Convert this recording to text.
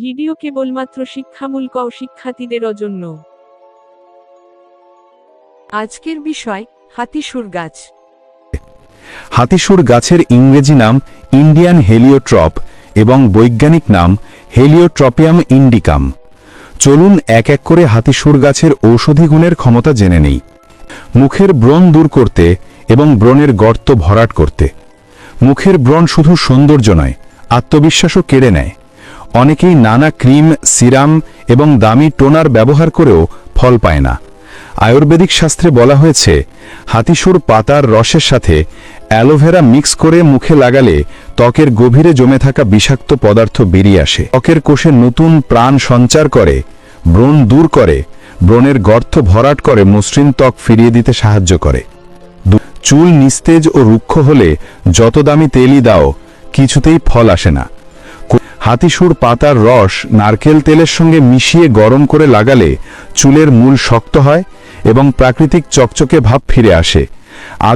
Video কেবলমাত্র শিক্ষামূলক শিক্ষার্থীদের জন্য। আজকের বিষয়, হাতিসুর গাছ। হাতিসুর গাছের ইংরেজি নাম ইন্ডিয়ান হেলিওট্রপ এবং বৈজ্ঞানিক নাম হেলিওট্রপিয়াম ইন্ডিকাম। চলুন এক এক করে হাতিসুর গাছের ঔষধি গুণের ক্ষমতা জেনে নেই। মুখের ব্রণ দূর করতে এবং ব্রণের গর্ত ভরাট করতে। মুখের ব্রণ শুধু সৌন্দর্য নয়, আত্মবিশ্বাসও কেড়ে নেয়। অনেকেই নানা ক্রিম, সিরাম এবং দামি টোনার ব্যবহার করেও ফল পায় না। আয়ুর্বেদিক শাস্ত্রে বলা হয়েছে, হাতিসুর পাতার রসের সাথে অ্যালোভেরা মিক্স করে মুখে লাগালে ত্বকের গভীরে জমে থাকা বিষাক্ত পদার্থ বেরিয়ে আসে। ত্বকের কোষে নতুন প্রাণ সঞ্চার করে, ব্রণ দূর করে, ব্রণের গর্ত ভরাট করে মসৃণ ত্বক ফিরিয়ে দিতে সাহায্য করে। চুল নিস্তেজ ও রুক্ষ হলে যত দামি তেলই দাও, কিছুতেই ফল আসে না। হাতিসুর পাতার রস নারকেল তেলের সঙ্গে মিশিয়ে গরম করে লাগালে চুলের মূল শক্ত হয় এবং প্রাকৃতিক চকচকে ভাব ফিরে আসে।